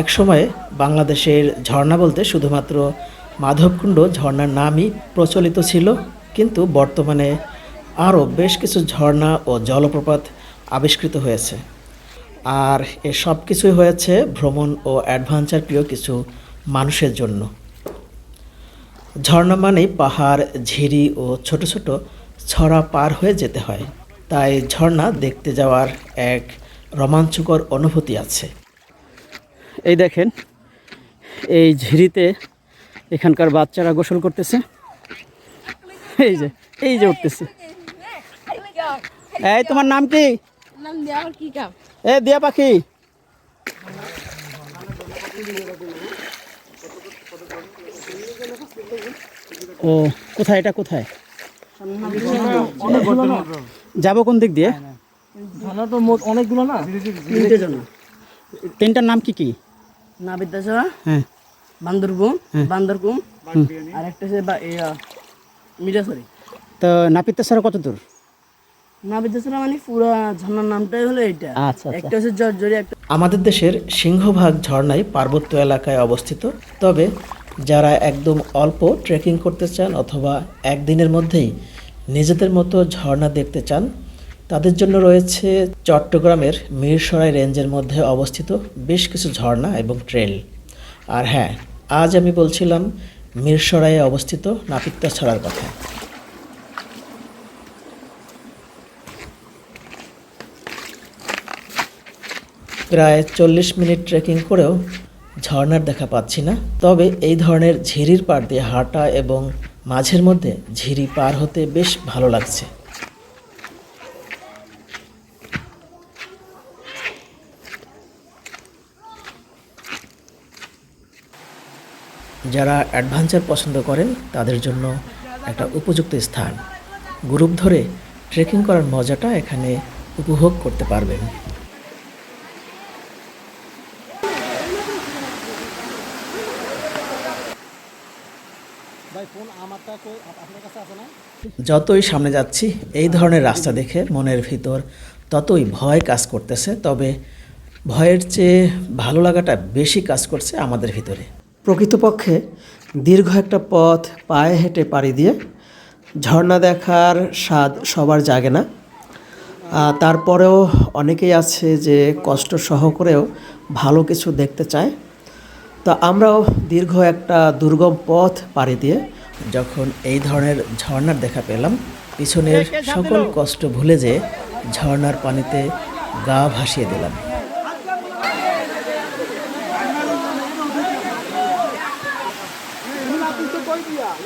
একসময়ে বাংলাদেশের ঝর্ণা বলতে শুধুমাত্র মাধবকুণ্ড ঝর্ণার নামই প্রচলিত ছিল, কিন্তু বর্তমানে আরও বেশ কিছু ঝর্ণা ও জলপ্রপাত আবিষ্কৃত হয়েছে। আর এ সব কিছুই হয়েছে ভ্রমণ ও অ্যাডভেঞ্চার প্রিয় কিছু মানুষের জন্য। ঝর্ণা মানেই পাহাড়, ঝিরি ও ছোট ছোট ছড়া পার হয়ে যেতে হয়। তাই ঝর্ণা দেখতে যাওয়ার এক রোমাঞ্চকর অনুভূতি আছে। এই দেখেন এই ঝিরিতে এখানকার বাচ্চারা গোসল করতেছে। এই যে এই যে উঠতেছে। এই তোমার নাম কি? এ দিয়া পাখি। ও কোথায় এটা কোথায়? যাব কোন দিক দিয়ে? ধানা তো অনেকগুলো না? তিনটার নাম কি কি? না বিদ্যাসভা হ্যাঁ? বান্দরবন বান্দরকুম আর একটা হচ্ছে বা- তো নাপিত কত দূর? না বিদ্যাসভা মানে পুরো ঝর্ণার নামটাই হলো এইটা। আচ্ছা আচ্ছা। একটা হচ্ছে জর্জরি একটা আমাদের দেশের সিংহভাগ ঝর্ণাই পার্বত্য এলাকায় অবস্থিত। তবে যারা একদম অল্প ট্রেকিং করতে চান অথবা একদিনের মধ্যেই নিজেদের মতো ঝর্ণা দেখতে চান তাদের জন্য রয়েছে চট্টগ্রামের মিরসরাই রেঞ্জের মধ্যে অবস্থিত বেশ কিছু ঝর্ণা এবং ট্রেল। আর হ্যাঁ আজ আমি বলছিলাম মিরসরাইয়ে অবস্থিত নাপিত্তা ছড়ার কথা। প্রায় চল্লিশ মিনিট ট্রেকিং করেও ঝর্ণার দেখা পাচ্ছি না। তবে এই ধরনের ঝিরির পার দিয়ে হাঁটা এবং মাঝের মধ্যে ঝিরি পার হতে বেশ ভালো লাগছে। যারা অ্যাডভেঞ্চার পছন্দ করেন তাদের জন্য একটা উপযুক্ত স্থান। গ্রুপ ধরে ট্রেকিং করার মজাটা এখানে উপভোগ করতে পারবেন। যতই সামনে যাচ্ছি এই ধরনের রাস্তা দেখে মনের ভিতর ততই ভয় কাজ করতেছে তবে ভয়ের চেয়ে ভালো লাগাটা বেশি কাজ করছে আমাদের ভিতরে। প্রকৃতপক্ষে দীর্ঘ একটা পথ পায়ে হেঁটে পাড়ি দিয়ে ঝর্ণা দেখার স্বাদ সবার জাগে না। তারপরেও অনেকেই আছে যে কষ্ট সহ করেও ভালো কিছু দেখতে চায়। তো আমরাও দীর্ঘ একটা দুর্গম পথ পাড়ি দিয়ে যখন এই ধরনের ঝর্ণার দেখা পেলাম পিছনের সকল কষ্ট ভুলে যে ঝর্ণার পানিতে গা ভাসিয়ে দিলাম।